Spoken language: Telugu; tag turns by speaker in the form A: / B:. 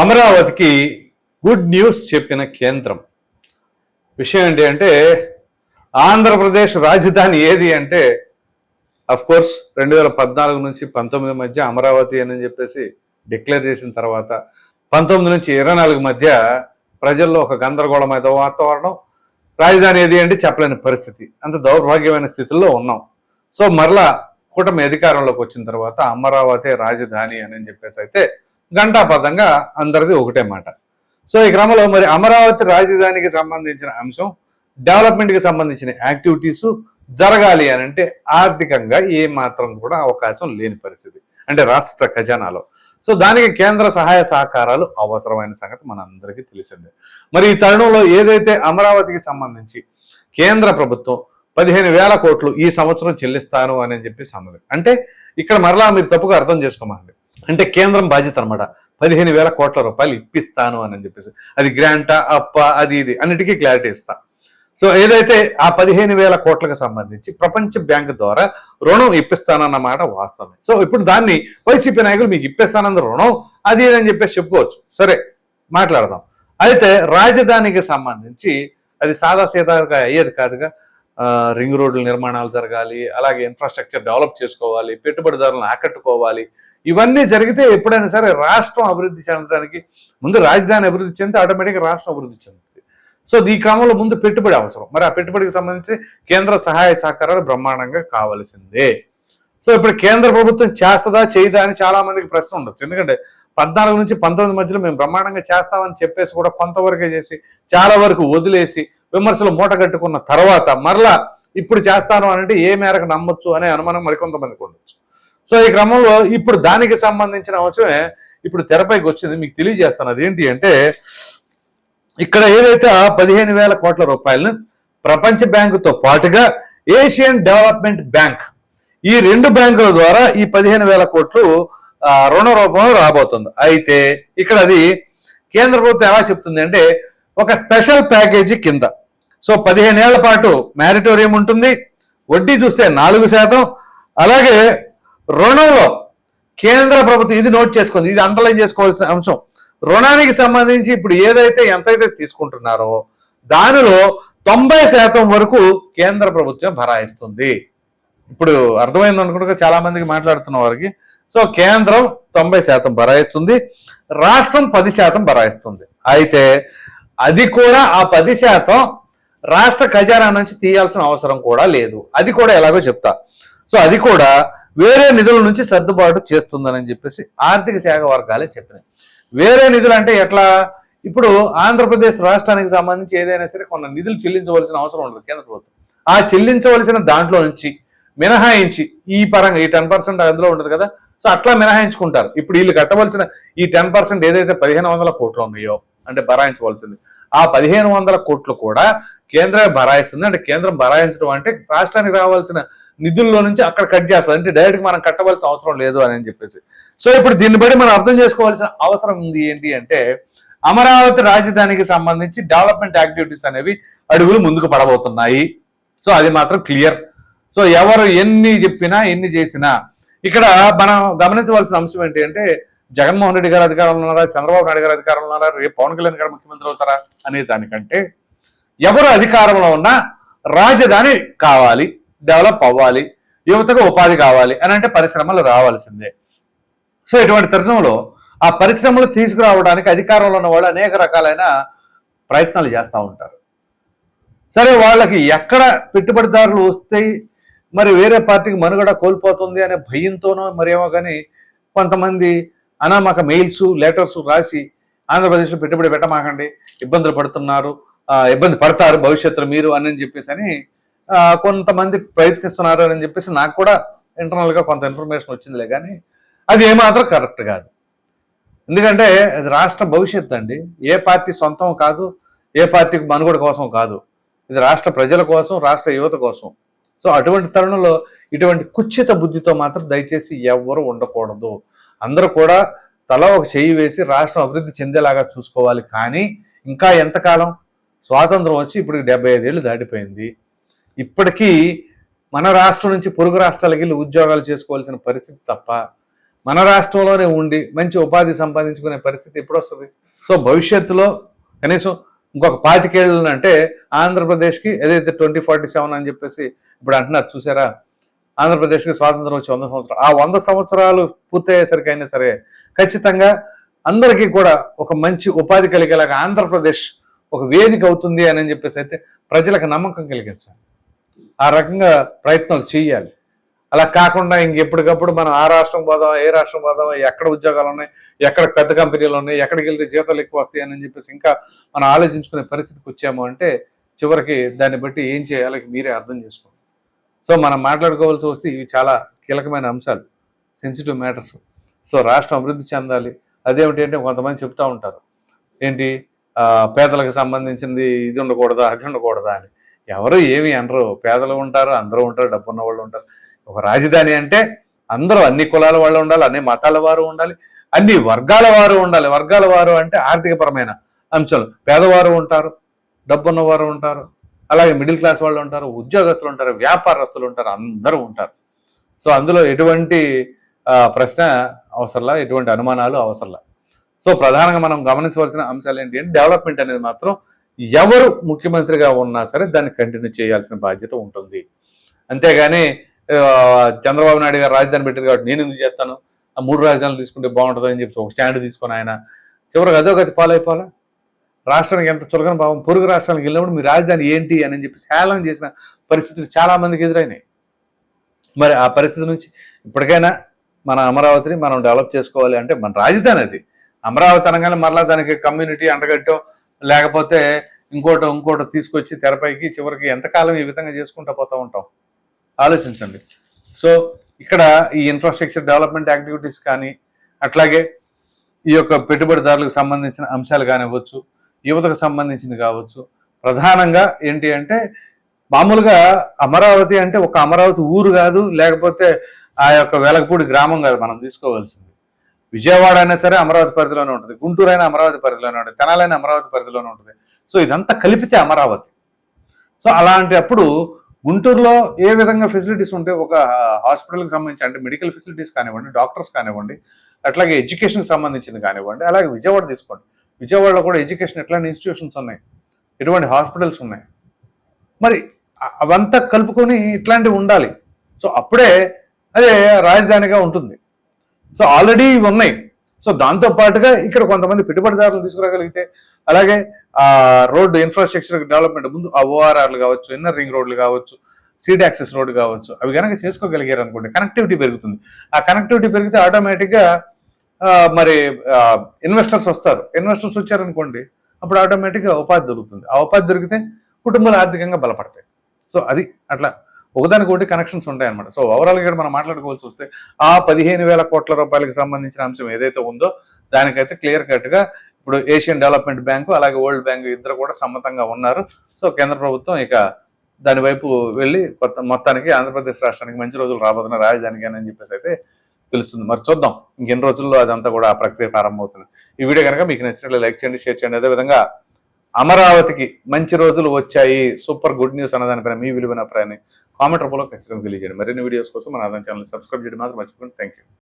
A: అమరావతికి గుడ్ న్యూస్ చెప్పిన కేంద్రం. విషయం ఏంటి అంటే ఆంధ్రప్రదేశ్ రాజధాని ఏది అంటే అఫ్ కోర్స్ రెండు వేల పద్నాలుగు నుంచి పంతొమ్మిది మధ్య అమరావతి అని చెప్పేసి డిక్లేర్ చేసిన తర్వాత పంతొమ్మిది నుంచి ఇరవై నాలుగు మధ్య ప్రజల్లో ఒక గందరగోళమైన వాతావరణం. రాజధాని ఏది అంటే చెప్పలేని పరిస్థితి. అంత దౌర్భాగ్యమైన స్థితిలో ఉన్నాం. సో మరలా కూటమి అధికారంలోకి వచ్చిన తర్వాత అమరావతి రాజధాని అని చెప్పేసి అయితే ఘంటాపథంగా అందరిది ఒకటే మాట. సో ఈ క్రమంలో మరి అమరావతి రాజధానికి సంబంధించిన అంశం డెవలప్మెంట్కి సంబంధించిన యాక్టివిటీస్ జరగాలి అని అంటే ఆర్థికంగా ఏ మాత్రం కూడా అవకాశం లేని పరిస్థితి. అంటే రాష్ట్ర ఖజానాలో. సో దానికి కేంద్ర సహాయ సహకారాలు అవసరమైన సంగతి మనందరికీ తెలిసిందే. మరి ఈ తరుణంలో ఏదైతే అమరావతికి సంబంధించి కేంద్ర ప్రభుత్వం పదిహేను వేల కోట్లు ఈ సంవత్సరం చెల్లిస్తాను అని చెప్పి సన్నది. అంటే ఇక్కడ మరలా మీరు తప్పుగా అర్థం చేసుకోమండి. అంటే కేంద్రం బాధ్యత అనమాట పదిహేను వేల కోట్ల రూపాయలు ఇప్పిస్తాను అని చెప్పేసి. అది గ్రాంటా అప్ప అది ఇది అన్నిటికీ క్లారిటీ ఇస్తా. సో ఏదైతే ఆ పదిహేను వేల కోట్లకు సంబంధించి ప్రపంచ బ్యాంక్ ద్వారా రుణం ఇప్పిస్తానన్నమాట వాస్తవమే. సో ఇప్పుడు దాన్ని వైసీపీ నాయకులు మీకు ఇప్పిస్తానన్న రుణం అది అని చెప్పేసి చెప్పుకోవచ్చు. సరే మాట్లాడదాం. అయితే రాజధానికి సంబంధించి అది సాదా సీదాగా అయ్యేది కాదుగా? రింగ్ రోడ్ల నిర్మాణాలు జరగాలి అలాగే ఇన్ఫ్రాస్ట్రక్చర్ డెవలప్ చేసుకోవాలి పెట్టుబడిదారులను ఆకట్టుకోవాలి. ఇవన్నీ జరిగితే ఎప్పుడైనా సరే రాష్ట్రం అభివృద్ధి చెందడానికి ముందు రాజధాని అభివృద్ధి చెందితే ఆటోమేటిక్గా రాష్ట్రం అభివృద్ధి చెందుతుంది. సో ఈ క్రమంలో ముందు పెట్టుబడి అవసరం. మరి ఆ పెట్టుబడికి సంబంధించి కేంద్ర సహాయ సహకారాలు బ్రహ్మాండంగా కావాల్సిందే. సో ఇప్పుడు కేంద్ర ప్రభుత్వం చేస్తుందా చేయదా అని చాలా మందికి ప్రశ్న ఉండొచ్చు. ఎందుకంటే పద్నాలుగు నుంచి పంతొమ్మిది మధ్యలో మేము బ్రహ్మాండంగా చేస్తామని చెప్పేసి కూడా కొంతవరకే చేసి చాలా వరకు వదిలేసి విమర్శలు మూట కట్టుకున్న తర్వాత మరలా ఇప్పుడు చేస్తాను అనేది ఏ మేరకు నమ్మొచ్చు అనే అనుమానం మరికొంతమందికి ఉండొచ్చు. సో ఈ క్రమంలో ఇప్పుడు దానికి సంబంధించిన అంశమే ఇప్పుడు తెరపైకి వచ్చింది. మీకు తెలియజేస్తాను. అదేంటి అంటే ఇక్కడ ఏదైతే పదిహేను వేల కోట్ల రూపాయలను ప్రపంచ బ్యాంకుతో పాటుగా ఏషియన్ డెవలప్మెంట్ బ్యాంక్ ఈ రెండు బ్యాంకుల ద్వారా ఈ పదిహేను వేల కోట్లు రుణ రూపంలో రాబోతుంది. అయితే ఇక్కడ అది కేంద్ర ప్రభుత్వం ఎలా చెప్తుంది అంటే ఒక స్పెషల్ ప్యాకేజీ కింద. సో పదిహేను ఏళ్ళ పాటు మ్యారిటోరియం ఉంటుంది. వడ్డీ చూస్తే నాలుగు శాతం. అలాగే రుణంలో కేంద్ర ప్రభుత్వం ఇది నోట్ చేసుకుంది ఇది అండర్లైన్ చేసుకోవాల్సిన అంశం. రుణానికి సంబంధించి ఇప్పుడు ఏదైతే ఎంతైతే తీసుకుంటున్నారో దానిలో తొంభై శాతం వరకు కేంద్ర ప్రభుత్వం భరాయిస్తుంది. ఇప్పుడు అర్థమైంది అనుకుంటే చాలా మందికి మాట్లాడుతున్న వారికి. సో కేంద్రం తొంభై శాతం భరాయిస్తుంది. రాష్ట్రం పది శాతం భరాయిస్తుంది. అయితే అది కూడా ఆ పది శాతం రాష్ట్ర ఖజానా నుంచి తీయాల్సిన అవసరం కూడా లేదు. అది కూడా ఎలాగో చెప్తా. సో అది కూడా వేరే నిధుల నుంచి సర్దుబాటు చేస్తుందని చెప్పేసి ఆర్థిక శాఖ వర్గాలే చెప్పినాయి. వేరే నిధులు అంటే ఎట్లా? ఇప్పుడు ఆంధ్రప్రదేశ్ రాష్ట్రానికి సంబంధించి ఏదైనా సరే కొన్ని నిధులు చెల్లించవలసిన అవసరం ఉండదు కేంద్ర ప్రభుత్వం. ఆ చెల్లించవలసిన దాంట్లో నుంచి మినహాయించి ఈ పరంగా ఈ టెన్ పర్సెంట్ అందులో ఉండదు కదా. సో అట్లా మినహాయించుకుంటారు. ఇప్పుడు వీళ్ళు కట్టవలసిన ఈ టెన్ పర్సెంట్ ఏదైతే పదిహేను వందల కోట్లు ఉన్నాయో అంటే భరాయించవలసింది ఆ పదిహేను వందల కోట్లు కూడా కేంద్రం భరాయిస్తుంది. అంటే కేంద్రం భరాయించడం అంటే రాష్ట్రానికి రావాల్సిన నిధుల్లో నుంచి అక్కడ కట్ చేస్తుంది. అంటే డైరెక్ట్ మనం కట్టవలసిన అవసరం లేదు అని చెప్పేసి. సో ఇప్పుడు దీన్ని బట్టి మనం అర్థం చేసుకోవాల్సిన అవసరం ఉంది ఏంటి అంటే అమరావతి రాజధానికి సంబంధించి డెవలప్మెంట్ యాక్టివిటీస్ అనేవి అడుగులు ముందుకు పడబోతున్నాయి. సో అది మాత్రం క్లియర్. సో ఎవరు ఎన్ని చెప్పినా ఎన్ని చేసినా ఇక్కడ మనం గమనించవలసిన అంశం ఏంటి అంటే జగన్మోహన్ రెడ్డి గారు అధికారంలో ఉన్నారా? చంద్రబాబు నాయుడు గారు అధికారంలో ఉన్నారా? రేపు పవన్ కళ్యాణ్ గారు ముఖ్యమంత్రి అవుతారా? అనే దానికంటే ఎవరు అధికారంలో ఉన్నా రాజధాని కావాలి డెవలప్ అవ్వాలి యువతకు ఉపాధి కావాలి అని అంటే పరిశ్రమలు రావాల్సిందే. సో ఇటువంటి తరుణంలో ఆ పరిశ్రమలు తీసుకురావడానికి అధికారంలో ఉన్న వాళ్ళు అనేక రకాలైన ప్రయత్నాలు చేస్తూ ఉంటారు. సరే వాళ్ళకి ఎక్కడ పెట్టుబడిదారులు వస్తాయి? మరి వేరే పార్టీకి మనుగడ కోల్పోతుంది అనే భయంతోనో మరేమో కానీ కొంతమంది అనామక మెయిల్స్ లెటర్స్ రాసి ఆంధ్రప్రదేశ్లో పెట్టుబడి పెట్టమాకండి. ఇబ్బందులు పడుతున్నారు. ఇబ్బంది పడతారు భవిష్యత్తులో మీరు అని చెప్పేసి అని కొంతమంది ప్రయత్నిస్తున్నారు అని చెప్పేసి నాకు కూడా ఇంటర్నల్గా కొంత ఇన్ఫర్మేషన్ వచ్చిందిలే కానీ అది ఏమాత్రం కరెక్ట్ కాదు. ఎందుకంటే అది రాష్ట్ర భవిష్యత్తు అండి. ఏ పార్టీ సొంతం కాదు ఏ పార్టీకి మనుగడ కోసం కాదు. ఇది రాష్ట్ర ప్రజల కోసం రాష్ట్ర యువత కోసం. సో అటువంటి తరుణంలో ఇటువంటి కుచ్చిత బుద్ధితో మాత్రం దయచేసి ఎవ్వరూ ఉండకూడదు. అందరూ కూడా తల ఒక చెయ్యి వేసి రాష్ట్రం అభివృద్ధి చెందేలాగా చూసుకోవాలి. కానీ ఇంకా ఎంతకాలం? స్వాతంత్రం వచ్చి ఇప్పుడు డెబ్బై ఐదేళ్ళు దాటిపోయింది. ఇప్పటికీ మన రాష్ట్రం నుంచి పొరుగు రాష్ట్రాలకి వెళ్ళి ఉద్యోగాలు చేసుకోవాల్సిన పరిస్థితి తప్ప మన రాష్ట్రంలోనే ఉండి మంచి ఉపాధి సంపాదించుకునే పరిస్థితి ఎప్పుడు వస్తుంది సో భవిష్యత్తులో కనీసం ఇంకొక పాతికేళ్ళు అంటే ఆంధ్రప్రదేశ్కి ఏదైతే ట్వంటీ ఫార్టీ సెవెన్ అని చెప్పేసి ఇప్పుడు అంటున్నారు చూసారా? ఆంధ్రప్రదేశ్కి స్వాతంత్రం వచ్చి వంద సంవత్సరాలు. ఆ వంద సంవత్సరాలు పూర్తయ్యేసరికి అయినా సరే ఖచ్చితంగా అందరికీ కూడా ఒక మంచి ఉపాధి కలిగేలాగా ఆంధ్రప్రదేశ్ ఒక వేదిక అవుతుంది అని చెప్పేసి అయితే ప్రజలకు నమ్మకం కలిగించాలి ఆ రకంగా ప్రయత్నాలు చేయాలి. అలా కాకుండా ఇంకెప్పటికప్పుడు మనం ఆ రాష్ట్రం పోదాం ఏ రాష్ట్రం పోదాం ఎక్కడ ఉద్యోగాలు ఉన్నాయి ఎక్కడ పెద్ద కంపెనీలు ఉన్నాయి ఎక్కడికి వెళ్తే జీతాలు ఎక్కువ వస్తాయి అని చెప్పేసి ఇంకా మనం ఆలోచించుకునే పరిస్థితికి వచ్చాము అంటే చివరికి దాన్ని బట్టి ఏం చేయాలో మీరే అర్థం చేసుకోండి. సో మనం మాట్లాడుకోవాల్సి వస్తే ఇవి చాలా కీలకమైన అంశాలు సెన్సిటివ్ మ్యాటర్స్ సో రాష్ట్రం అభివృద్ధి చెందాలి. అదేమిటి అంటే కొంతమంది చెప్తూ ఉంటారు. ఏంటి? పేదలకు సంబంధించింది ఇది ఉండకూడదా అది ఉండకూడదా అని. ఎవరు ఏమి అనరు. పేదలు ఉంటారు అందరూ ఉంటారు డబ్బు ఉన్న వాళ్ళు ఉంటారు. ఒక రాజధాని అంటే అందరూ అన్ని కులాల వాళ్ళు ఉండాలి అన్ని మతాల వారు ఉండాలి అన్ని వర్గాల వారు ఉండాలి. వర్గాల వారు అంటే ఆర్థికపరమైన అంశాలు. పేదవారు ఉంటారు డబ్బున్నవారు ఉంటారు. అలాగే మిడిల్ క్లాస్ వాళ్ళు ఉంటారు ఉద్యోగస్తులు ఉంటారు వ్యాపారస్తులు ఉంటారు అందరూ ఉంటారు. సో అందులో ఎటువంటి ప్రశ్న అవసరంలా ఎటువంటి అనుమానాలు అవసరంలా. సో ప్రధానంగా మనం గమనించవలసిన అంశాలు ఏంటి అంటే డెవలప్మెంట్ అనేది మాత్రం ఎవరు ముఖ్యమంత్రిగా ఉన్నా సరే దాన్ని కంటిన్యూ చేయాల్సిన బాధ్యత ఉంటుంది. అంతేగాని చంద్రబాబు నాయుడు గారు రాజధాని పెట్టారు కాబట్టి నేను ఎందుకు చేస్తాను? ఆ మూడు రాజధానులు తీసుకుంటే బాగుంటుంది అని చెప్పి ఒక స్టాండ్ తీసుకొని ఆయన చివరికి అదో గతి పాలైపోవాలా? రాష్ట్రానికి ఎంత చులకన భావం పొరుగు రాష్ట్రానికి వెళ్ళినప్పుడు మీ రాజధాని ఏంటి అని చెప్పి హేళన చేసిన పరిస్థితులు చాలా మందికి ఎదురైనాయి. మరి ఆ పరిస్థితి నుంచి ఇప్పటికైనా మన అమరావతిని మనం డెవలప్ చేసుకోవాలి అంటే మన రాజధాని అది. అమరావతి అనగానే మరలా దానికి కమ్యూనిటీ అండగట్టం లేకపోతే ఇంకోటి ఇంకోటి తీసుకొచ్చి తెరపైకి చివరికి ఎంతకాలం ఈ విధంగా చేసుకుంటూ పోతూ ఉంటాం? ఆలోచించండి. సో ఇక్కడ ఈ ఇన్ఫ్రాస్ట్రక్చర్ డెవలప్మెంట్ యాక్టివిటీస్ కానీ అట్లాగే ఈ యొక్క పెట్టుబడిదారులకు సంబంధించిన అంశాలు కానివ్వచ్చు యువతకు సంబంధించింది కావచ్చు. ప్రధానంగా ఏంటి అంటే మామూలుగా అమరావతి అంటే ఒక అమరావతి ఊరు కాదు లేకపోతే ఆ యొక్క వెలగపూడి గ్రామం కాదు మనం తీసుకోవాల్సింది. విజయవాడ అయినా సరే అమరావతి పరిధిలోనే ఉంటుంది. గుంటూరు అయినా అమరావతి పరిధిలోనే ఉంటుంది. తెనాలైన అమరావతి పరిధిలోనే ఉంటుంది. సో ఇదంతా కలిపితే అమరావతి. సో అలాంటి అప్పుడు గుంటూరులో ఏ విధంగా ఫెసిలిటీస్ ఉంటే ఒక హాస్పిటల్కి సంబంధించి అంటే మెడికల్ ఫెసిలిటీస్ కానివ్వండి డాక్టర్స్ కానివ్వండి అట్లాగే ఎడ్యుకేషన్కి సంబంధించింది కానివ్వండి అలాగే విజయవాడ తీసుకోండి. విజయవాడలో కూడా ఎడ్యుకేషన్ ఎట్లాంటి ఇన్స్టిట్యూషన్స్ ఉన్నాయి? ఎటువంటి హాస్పిటల్స్ ఉన్నాయి? మరి అవంతా కలుపుకొని ఇట్లాంటివి ఉండాలి. సో అప్పుడే అదే రాజధానిగా ఉంటుంది. సో ఆల్రెడీ ఇవి ఉన్నాయి. సో దాంతో పాటుగా ఇక్కడ కొంతమంది పెట్టుబడిదారులు తీసుకురాగలిగితే అలాగే ఆ రోడ్డు ఇన్ఫ్రాస్ట్రక్చర్ డెవలప్మెంట్ ముందు ఆ ఓఆర్ఆర్లు కావచ్చు ఇన్నర్ రింగ్ రోడ్లు కావచ్చు సీడ్ యాక్సెస్ రోడ్డు కావచ్చు అవి కనుక చేసుకోగలిగారు అనుకోండి కనెక్టివిటీ పెరుగుతుంది. ఆ కనెక్టివిటీ పెరిగితే ఆటోమేటిక్గా మరి ఇన్వెస్టర్స్ వస్తారు. ఇన్వెస్టర్స్ వచ్చారనుకోండి అప్పుడు ఆటోమేటిక్గా ఉపాధి దొరుకుతుంది. ఆ ఉపాధి దొరికితే కుటుంబాలు ఆర్థికంగా బలపడతాయి. సో అది అట్లా ఒకదానికి ఒకటి కనెక్షన్స్ ఉంటాయి అనమాట సో ఓవరాల్ ఇక్కడ మనం మాట్లాడుకోవాల్సి వస్తే ఆ పదిహేను వేల కోట్ల రూపాయలకు సంబంధించిన అంశం ఏదైతే ఉందో దానికైతే క్లియర్ కట్గా ఇప్పుడు ఏషియన్ డెవలప్మెంట్ బ్యాంకు అలాగే వరల్డ్ బ్యాంకు ఇద్దరు కూడా సమ్మతంగా ఉన్నారు. సో కేంద్ర ప్రభుత్వం ఇక దానివైపు వెళ్ళి కొత్త మొత్తానికి ఆంధ్రప్రదేశ్ రాష్ట్రానికి మంచి రోజులు రాబోతున్న రాజధానికి అని చెప్పేసి అయితే తెలుస్తుంది. మరి చూద్దాం. ఇంకెన్ని రోజుల్లో అదంతా కూడా ఆ ప్రక్రియ ప్రారంభమవుతుంది. ఈ వీడియో కనుక మీకు నచ్చినట్లు లైక్ చేయండి షేర్ చేయండి. అదేవిధంగా అమరావతికి మంచి రోజులు వచ్చాయి. సూపర్ గుడ్ న్యూస్ అన్నదానిపైన మీ విలువైన అభిప్రాయాన్ని కామెంట్ రూపంలో ఖచ్చితంగా తెలియజేయండి. మరిన్ని వీడియోస్ కోసం మన ఆదాయం ఛానల్ సబ్స్క్రైబ్ చేయడం మాత్రం మర్చిపోండి థ్యాంక్ యూ